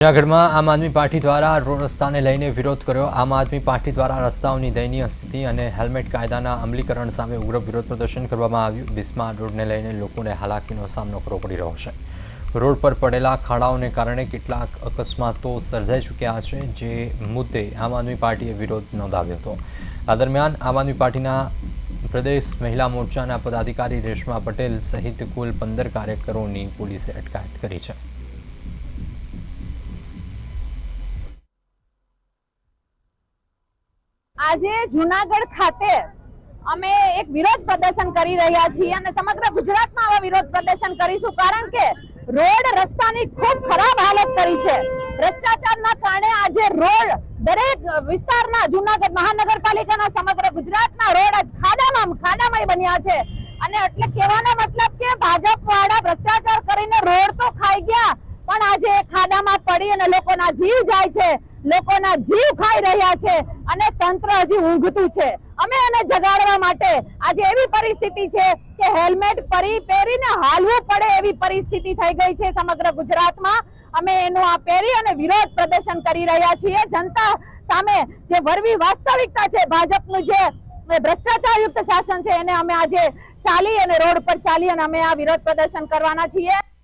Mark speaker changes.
Speaker 1: જૂનાગઢમાં આમ આદમી પાર્ટી દ્વારા રોડ રસ્તાને લઈને વિરોધ કર્યો. આમ આદમી પાર્ટી દ્વારા રસ્તાઓની દયનીય સ્થિતિ અને હેલ્મેટ કાયદાના અમલીકરણ સામે ઉગ્ર વિરોધ પ્રદર્શન કરવામાં આવ્યું. બિસ્માર રોડને લઈને લોકોને હાલાકીનો સામનો કરવો પડી રહ્યો છે. રોડ પર પડેલા ખાડાઓને કારણે કેટલાક અકસ્માતો સર્જાઈ ચૂક્યા છે, જે મુદ્દે આમ આદમી પાર્ટીએ વિરોધ નોંધાવ્યો હતો. આ દરમિયાન આમ આદમી પાર્ટીના પ્રદેશ મહિલા મોરચાના પદાધિકારી રેશમા પટેલ સહિત કુલ પંદર કાર્યકરોની પોલીસે અટકાયત કરી છે.
Speaker 2: આજે જુનાગઢ ખાતે અમે એક વિરોધ પ્રદર્શન કરી રહ્યા છીએ અને સમગ્ર ગુજરાતમાં આવા વિરોધ પ્રદર્શન કરીશું કારણ કે રોડ રસ્તાની ખૂબ ખરાબ હાલત કરી છે. ભ્રષ્ટાચારના કારણે આજે રોડ દરેક વિસ્તારના જુનાગઢ મહાનગરપાલિકાના સમગ્ર ગુજરાતના રોડ આજ ખાડામાં ખાડામાં બન્યા છે. અને એટલે કહેવાનો મતલબ કે ભાજપ વાળા ભ્રષ્ટાચાર કરીને રોડ તો ખાઈ ગયા, પણ આજે ખાડામાં પડી અને લોકોના જીવ જાય છે. લોકોના જીવ ખાઈ રહ્યા છે અને તંત્ર હજી ઊંઘતું છે. અમે એને જગાડવા માટે આજે એવી પરિસ્થિતિ છે કે હેલ્મેટ પરી પહેરીને હાલવું પડે એવી પરિસ્થિતિ થઈ ગઈ છે સમગ્ર ગુજરાતમાં. અમે એનું આ પહેરી અને વિરોધ પ્રદર્શન કરી રહ્યા છીએ. જનતા સામે જે વરવી વાસ્તવિકતા છે ભાજપનું જે ભ્રષ્ટાચારયુક્ત શાસન છે એને અમે આજે ચાલી અને રોડ પર ચાલી અને અમે આ વિરોધ પ્રદર્શન કરવાના છીએ.